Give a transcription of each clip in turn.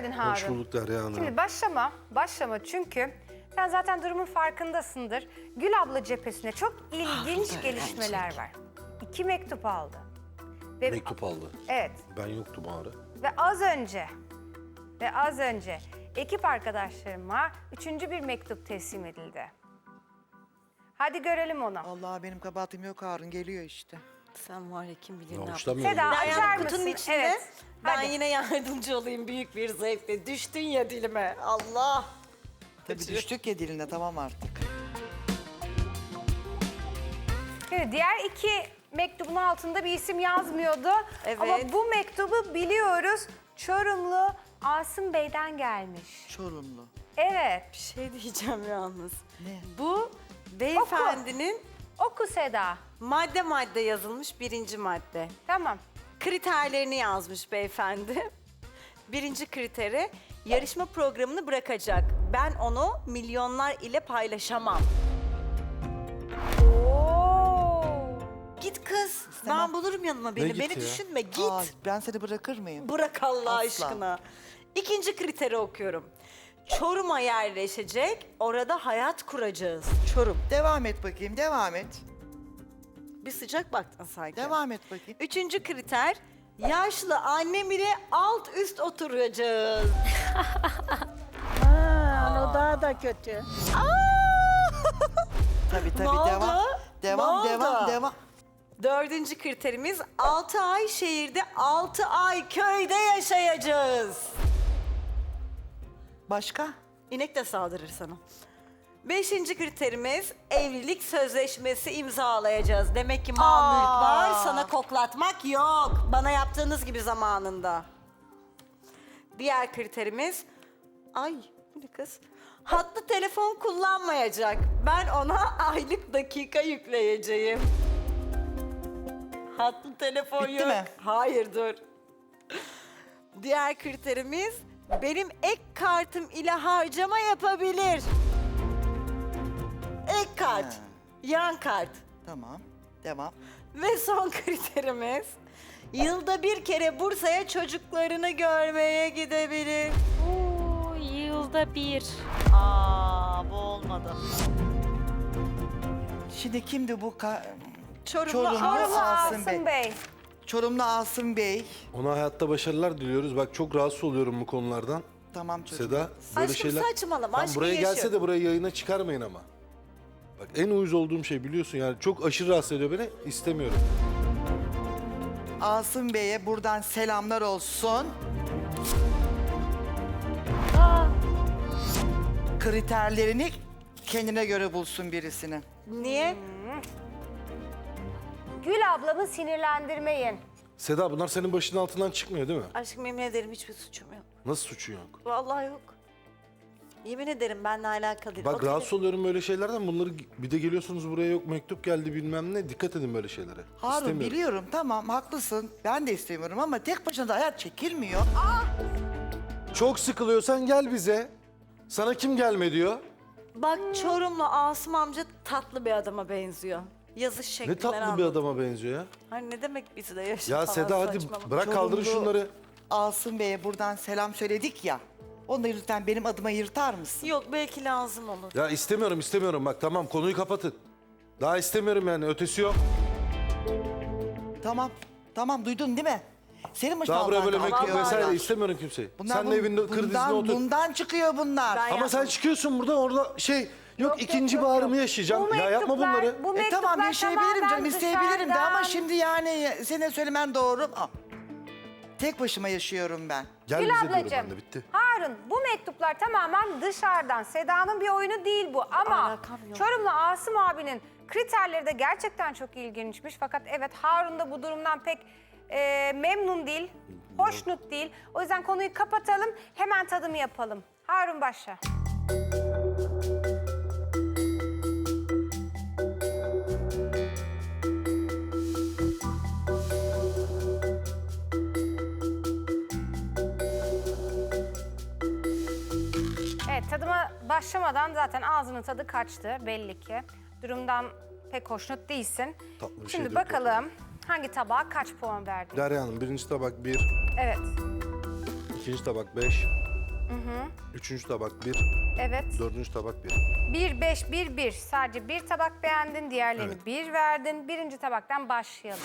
geldin Harun. Hoş bulduk Derya Hanım. Şimdi başlama, başlama çünkü sen zaten durumun farkındasındır. Gül abla cephesine çok ilginç gelişmeler var. İki mektup aldı. Ve, Mektup aldı. Evet Ben yoktum ağrı. ve az önce ve az önce ekip arkadaşlarıma üçüncü bir mektup teslim edildi. Hadi görelim onu. Allah benim kabahatim yok Harun geliyor işte. Sen var ya kim bilir Ya ne yaptın. hoşlanmıyorum. Seda ben. açar Yani mısın? kutunun içinde Evet. ben Hadi. yine yardımcı olayım büyük bir zevkle. Düştün ya dilime. Allah. Tabii düştük ya diline tamam artık. Şimdi diğer iki mektubun altında bir isim yazmıyordu. Evet. Ama bu mektubu biliyoruz. Çorumlu Asım Bey'den gelmiş. Çorumlu. Evet. Bir şey diyeceğim yalnız. Ne? Bu beyefendinin Oku Seda. Madde madde yazılmış birinci madde. Tamam. Kriterlerini yazmış beyefendi. Birinci kriteri yarışma programını bırakacak. Ben onu milyonlar ile paylaşamam. Oo. Git kız. İstemem. Ben bulurum yanıma beni. git Beni ya? düşünme. Git. Aa, ben seni bırakır mıyım? Bırak Allah Asla. aşkına. İkinci kriteri okuyorum. Çorum'a yerleşecek, orada hayat kuracağız. Çorum. Devam et bakayım, devam et. Bir sıcak baktın sanki. Devam et bakayım. Üçüncü kriter, yaşlı annem ile alt üst oturacağız. Aa, o daha da kötü. Tabii tabii oldu? devam. Devam, Ne devam, oldu? devam. Dördüncü kriterimiz, altı ay şehirde, altı ay köyde yaşayacağız. Başka? İnek de saldırır sana. Beşinci kriterimiz evlilik sözleşmesi imzalayacağız. Demek ki mal mülk var, sana koklatmak yok. Bana yaptığınız gibi zamanında. Diğer kriterimiz, ay bu ne kız? Hatlı telefon kullanmayacak. Ben ona aylık dakika yükleyeceğim. Hatlı telefon Bitti yok. mi? Hayır dur. Diğer kriterimiz benim ek kartım ile harcama yapabilir. Kart, Ha. yan kart. Tamam, devam. Ve son kriterimiz yılda bir kere Bursa'ya çocuklarını görmeye gidebilir. Oo, yılda bir. Aa bu olmadı. Şimdi kimdi bu? Ka- Çorumlu, Çorumlu Asım. Asım Bey. Bey. Çorumlu Asım Bey. Ona hayatta başarılar diliyoruz. Bak çok rahatsız oluyorum bu konulardan. Tamam çocuğum. Seda böyle Aşkım şeyler... saçmalama, Tam buraya gelse yaşıyor. de buraya yayına çıkarmayın ama. Bak en uyuz olduğum şey biliyorsun yani çok aşırı rahatsız ediyor beni. İstemiyorum. Asım Bey'e buradan selamlar olsun. Aa, Kriterlerini kendine göre bulsun birisini. Niye? Gül ablamı sinirlendirmeyin. Seda bunlar senin başının altından çıkmıyor değil mi? Aşkım yemin ederim hiçbir suçum yok. Nasıl suçu yok? Vallahi yok. Yemin ederim benimle alakalı değil. Bak rahatsız oluyorum böyle şeylerden. Bunları bir de geliyorsunuz buraya yok mektup geldi bilmem ne. Dikkat edin böyle şeylere. Harun İstemiyorum. biliyorum tamam haklısın. Ben de istemiyorum ama tek başına da hayat çekilmiyor. Çok sıkılıyorsan gel bize. Sana kim gelme diyor. Bak Çorumlu Asım amca tatlı bir adama benziyor. Yazış Ne şeklinden tatlı bir anladım. adama benziyor ya. Hani ne demek bizi de yaşa Ya falan Seda hadi saçmalama. bırak kaldırın Çorumlu şunları. Asım Bey'e buradan selam söyledik ya. Onu da lütfen benim adıma yırtar mısın? Yok belki lazım olur. Ya istemiyorum istemiyorum bak tamam konuyu kapatın. Daha istemiyorum yani ötesi yok. Tamam. Tamam duydun değil mi? Senin başına Daha buraya böyle Allah'tan mektup vesaire bunlar. istemiyorum kimseyi. Bunlar Sen bun- de evinde kır dizine bundan, otur. bundan çıkıyor bunlar. Ben Ama sen çıkıyorsun burada orada şey yok, Yok, ikinci yok, bağrımı yok. yaşayacağım. Bu ya yapma mektuplar- bunları. Bu E mektuplar tamam yaşayabilirim canım tamamen isteyebilirim de ama dışarıdan. şimdi yani senin söylemen doğru. Aa, Tek başıma yaşıyorum ben. Gel Gül bize diyorum ablacığım, ben de bitti. Harun bu mektuplar tamamen dışarıdan. Seda'nın bir oyunu değil bu ama Alakam yok. Çorumlu Asım abinin kriterleri de gerçekten çok ilginçmiş. Fakat evet Harun da bu durumdan pek e, memnun değil, hoşnut değil. O yüzden konuyu kapatalım, hemen tadımı yapalım. Harun başla. Tadıma başlamadan zaten ağzının tadı kaçtı belli ki. Durumdan pek hoşnut değilsin. Tatlı bir Şimdi yok bakalım hangi tabağa kaç puan verdin? Derya Hanım birinci tabak bir, Evet. ikinci tabak beş, Üçüncü tabak bir, Evet. dördüncü tabak bir. 1, 5, 1, 1. Sadece bir tabak beğendin, diğerlerini Evet. bir verdin. Birinci tabaktan başlayalım.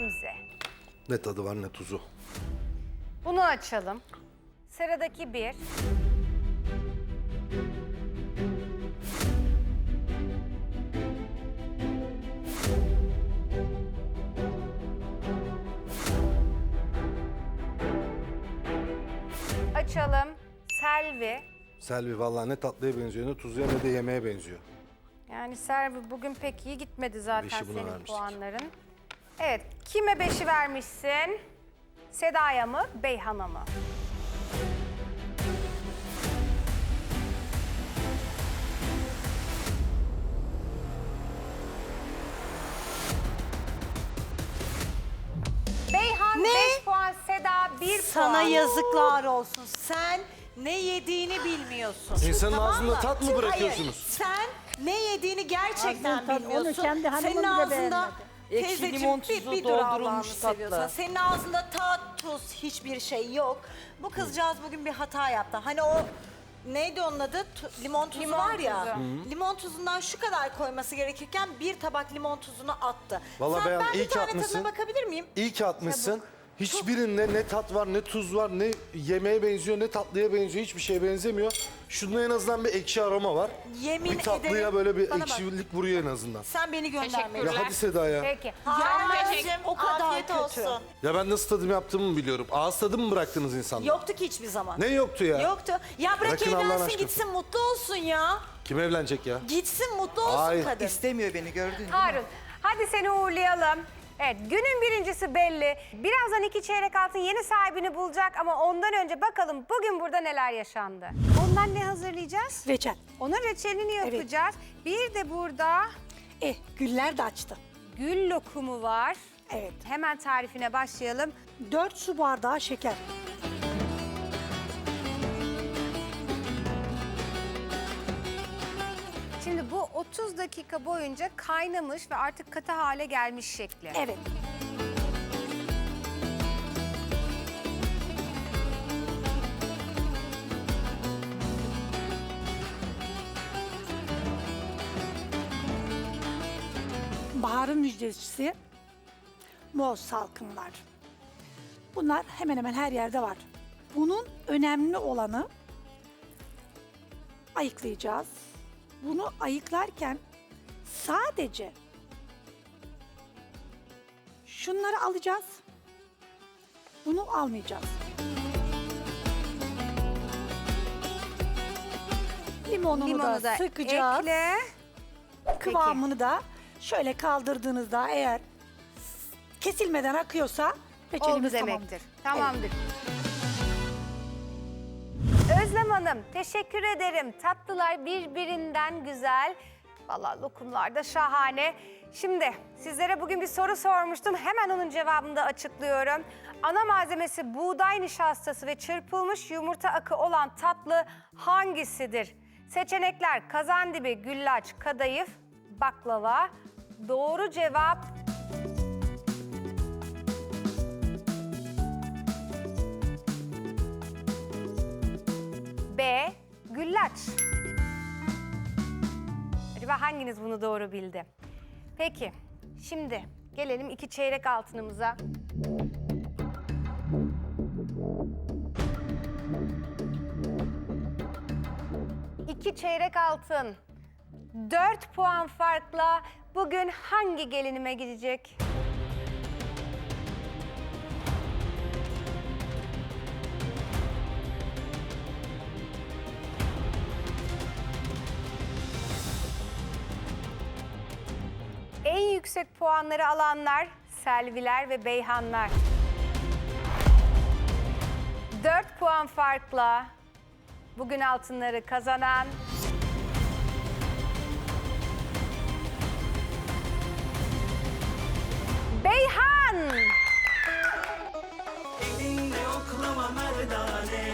Gamze. Ne tadı var ne tuzu. Bunu açalım. Sıradaki bir. Açalım. Selvi. Selvi vallahi ne tatlıya benziyor ne tuzluya ne de yemeğe benziyor. Yani Selvi bugün pek iyi gitmedi zaten Beşi buna senin vermiştik. puanların. Evet. Kime beşi vermişsin? Seda'ya mı, Beyhan'a mı? Beyhan Ne? 5 puan, Seda 1 Sana puan. yazıklar olsun. Sen ne yediğini bilmiyorsun. İnsanın Tamam ağzında mı? tat mı Hayır, bırakıyorsunuz? sen ne yediğini gerçekten Ağzının tadı- onu bilmiyorsun. kendi Senin bile ağzında beğenmedi. Ekşi limon tuzu bir dur Allah'ını doldurulmuş tatlı. seviyorsan. Senin ağzında tat, tuz hiçbir şey yok. Bu kızcağız bugün bir hata yaptı. Hani o neydi onun adı? Tu- limon tuzu Limon var ya. tuzu. Limon tuzundan şu kadar koyması gerekirken bir tabak limon tuzunu attı. Vallahi Sen, ben iyi bir ki tane atmışsın. tadına bakabilir miyim? İyi ki atmışsın. Hiçbirinde ne tat var, ne tuz var, ne yemeğe benziyor, ne tatlıya benziyor. Hiçbir şeye benzemiyor. Şunda en azından bir ekşi aroma var. Yemin bir tatlıya ederim- böyle bir Bana bak. ekşilik vuruyor en azından. Sen beni gönderme. Ya hadi Seda ya. Peki. Gelmezdim o kadar Afiyet kötü. olsun. Ya ben nasıl tadım yaptığımı biliyorum. Ağız tadı mı bıraktınız insanlara? Yoktu ki hiçbir zaman. Ne yoktu ya? Yoktu. Ya bırak Bırakın Allah'ın evlensin aşkına. gitsin mutlu olsun ya. Kim evlenecek ya? Gitsin mutlu olsun Hayır. kadın. İstemiyor beni gördün mü? Harun, hadi seni uğurlayalım. Evet, günün birincisi belli. Birazdan iki çeyrek altın yeni sahibini bulacak ama ondan önce bakalım bugün burada neler yaşandı. Ondan ne hazırlayacağız? Reçel. Onun reçelini yapacağız. Bir de burada Eh, güller de açtı. gül lokumu var. Evet. Hemen tarifine başlayalım. 4 su bardağı şeker. 30 dakika boyunca kaynamış ve artık katı hale gelmiş şekli. Evet. Baharın müjdecisi muz salkımlar. Bunlar hemen hemen her yerde var. Bunun önemli olanı ayıklayacağız. Bunu ayıklarken sadece şunları alacağız. Bunu almayacağız. Limonunu, Limonu da, da sıkacağız. ekle. Kıvamını da şöyle kaldırdığınızda eğer kesilmeden akıyorsa Oldu reçelimiz demektir. tamamdır. Tamamdır. Özlem Hanım teşekkür ederim. Tatlılar birbirinden güzel. Vallahi lokumlar da şahane. Şimdi sizlere bugün bir soru sormuştum. Hemen onun cevabını da açıklıyorum. Ana malzemesi buğday nişastası ve çırpılmış yumurta akı olan tatlı hangisidir? Seçenekler kazandibi, güllaç, kadayıf, baklava. Doğru cevap B. Güllaç. Acaba hanginiz bunu doğru bildi? Peki, şimdi gelelim iki çeyrek altınımıza. İki çeyrek altın. 4 puan farkla bugün hangi gelinime gidecek? yüksek puanları alanlar Selviler ve Beyhanlar. 4 puan farkla bugün altınları kazanan Beyhan.